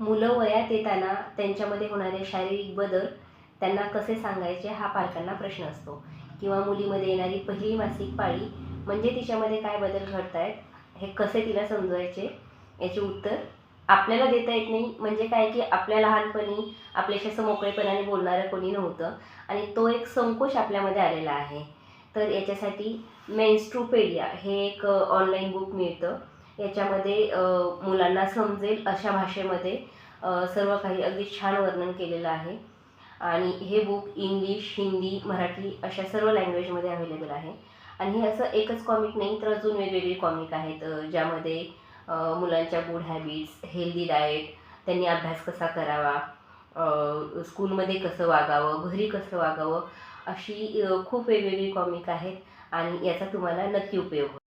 मुलं वयात येताना त्यांच्यामध्ये होणारे शारीरिक बदल त्यांना कसे सांगायचे हा पालकांना प्रश्न असतो. किंवा मुलीमध्ये येणारी पहिली मासिक पाळी म्हणजे तिच्यामध्ये काय बदल घडत आहेत हे कसे तिला समजवायचे याचे उत्तर आपल्याला देता येत नाही. म्हणजे काय की आपल्या लहानपणी आपल्याशी असं मोकळेपणाने बोलणारं कोणी नव्हतं आणि तो एक संकोच आपल्यामध्ये आलेला आहे. तर याच्यासाठी मेन्स्ट्रुपेडिया हे एक ऑनलाईन बुक मिळतं. याच्यामध्ये मुलांना समजेल अशा भाषेमध्ये सर्व काही अगदी छान वर्णन केलेलं आहे. आणि हे बुक इंग्लिश हिंदी मराठी अशा सर्व लँग्वेजमध्ये अवेलेबल आहे. आणि हे असं एकच कॉमिक नाही तर अजून वेगवेगळी कॉमिक आहेत ज्यामध्ये मुलांच्या गुड हॅबिट्स हेल्दी डाएट त्यांनी अभ्यास कसा करावा स्कूलमध्ये कसं वागावं घरी कसं वागावं अशी खूप वेगवेगळी कॉमिक आहेत. आणि याचा तुम्हाला नक्की उपयोग